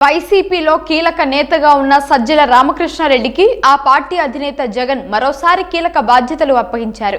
వైసీపీలో కీలక నేతగా ఉన్న సజ్జల రామకృష్ణారెడ్డికి ఆ పార్టీ అధినేత జగన్ మరోసారి కీలక బాధ్యతలు అప్పగించారు.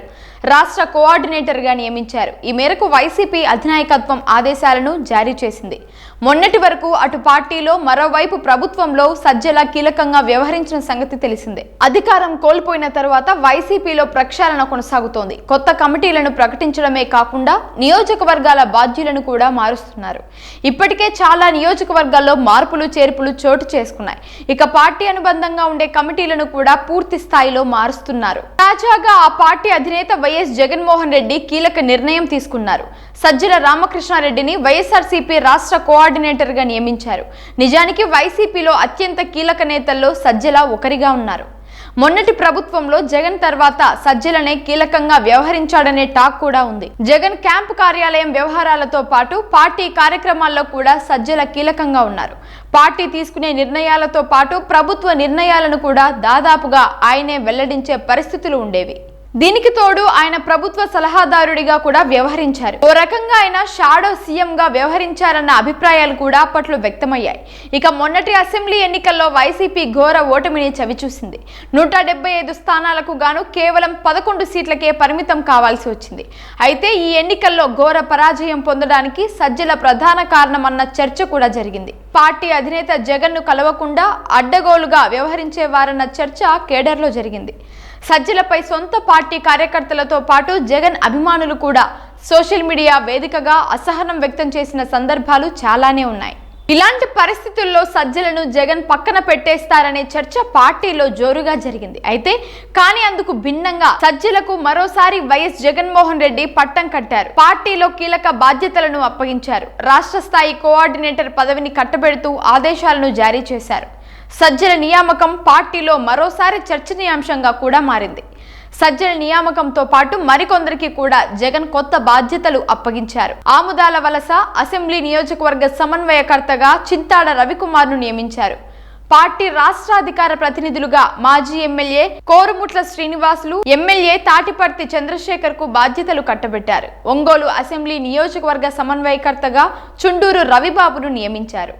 రాష్ట్ర కోఆర్డినేటర్గా నియమించారు. ఈ మేరకు వైసీపీ అధినాయకత్వం ఆదేశాలను జారీ చేసింది. మొన్నటి వరకు అటు పార్టీలో మరోవైపు ప్రభుత్వంలో సజ్జల కీలకంగా వ్యవహరించిన సంగతి తెలిసిందే. అధికారం కోల్పోయిన తర్వాత వైసీపీలో ప్రక్షాళన కొనసాగుతోంది. కొత్త కమిటీలను ప్రకటించడమే కాకుండా నియోజకవర్గాల బాధ్యులను కూడా మారుస్తున్నారు. ఇప్పటికే చాలా నియోజకవర్గాల్లో మార్పు మార్పులు చేర్పులు చోటు చేసుకున్నాయి. ఇక పార్టీ అనుబంధంగా ఉండే కమిటీలను కూడా పూర్తి స్థాయిలో మారుస్తున్నారు. తాజాగా ఆ పార్టీ అధినేత వైఎస్ జగన్మోహన్ రెడ్డి కీలక నిర్ణయం తీసుకున్నారు. సజ్జల రామకృష్ణారెడ్డిని వైఎస్ఆర్సీపీ రాష్ట్ర కోఆర్డినేటర్గా నియమించారు. నిజానికి వైసీపీలో అత్యంత కీలక నేతల్లో సజ్జల ఒకరిగా ఉన్నారు. మొన్నటి ప్రభుత్వంలో జగన్ తర్వాత సజ్జలనే కీలకంగా వ్యవహరించాడనే టాక్ కూడా ఉంది. జగన్ క్యాంపు కార్యాలయం వ్యవహారాలతో పాటు పార్టీ కార్యక్రమాల్లో కూడా సజ్జల కీలకంగా ఉన్నారు. పార్టీ తీసుకునే నిర్ణయాలతో పాటు ప్రభుత్వ నిర్ణయాలను కూడా దాదాపుగా ఆయనే వెల్లడించే పరిస్థితులు ఉండేవి. దీనికి తోడు ఆయన ప్రభుత్వ సలహాదారుడిగా కూడా వ్యవహరించారు. ఓ రకంగా ఆయన షాడో సీఎం గా వ్యవహరించారన్న అభిప్రాయాలు కూడా అప్పట్లో వ్యక్తమయ్యాయి. ఇక మొన్నటి అసెంబ్లీ ఎన్నికల్లో వైసీపీ ఘోర ఓటమిని చవిచూసింది. నూట డెబ్బై ఐదు స్థానాలకు గాను కేవలం పదకొండు సీట్లకే పరిమితం కావాల్సి వచ్చింది. అయితే ఈ ఎన్నికల్లో ఘోర పరాజయం పొందడానికి సజ్జల ప్రధాన కారణమన్న చర్చ కూడా జరిగింది. పార్టీ అధినేత జగన్ను కలవకుండా అడ్డగోలుగా వ్యవహరించేవారన్న చర్చ కేడర్లో జరిగింది. సజ్జలపై సొంత పార్టీ కార్యకర్తలతో పాటు జగన్ అభిమానులు కూడా సోషల్ మీడియా వేదికగా అసహనం వ్యక్తం చేసిన సందర్భాలు చాలానే ఉన్నాయి. ఇలాంటి పరిస్థితుల్లో సజ్జలను జగన్ పక్కన పెట్టేస్తారనే చర్చ పార్టీలో జోరుగా జరిగింది. అయితే కానీ అందుకు భిన్నంగా సజ్జలకు మరోసారి వైఎస్ జగన్మోహన్ రెడ్డి పట్టం కట్టారు. పార్టీలో కీలక బాధ్యతలను అప్పగించారు. రాష్ట్ర స్థాయి కోఆర్డినేటర్ పదవిని కట్టబెడుతూ ఆదేశాలను జారీ చేశారు. సజ్జల నియామకం పార్టీలో మరోసారి చర్చనీయాంశంగా కూడా మారింది. సజ్జల నియామకంతో పాటు మరికొందరికి కూడా జగన్ కొత్త బాధ్యతలు అప్పగించారు. ఆముదాల వలస అసెంబ్లీ నియోజకవర్గ సమన్వయకర్తగా చింతాడ రవికుమార్ను నియమించారు. పార్టీ రాష్ట్రాధికార ప్రతినిధులుగా మాజీ ఎమ్మెల్యే కోరుముట్ల శ్రీనివాసులు ఎమ్మెల్యే తాటిపర్తి చంద్రశేఖర్కు బాధ్యతలు కట్టబెట్టారు. ఒంగోలు అసెంబ్లీ నియోజకవర్గ సమన్వయకర్తగా చుండూరు రవిబాబును నియమించారు.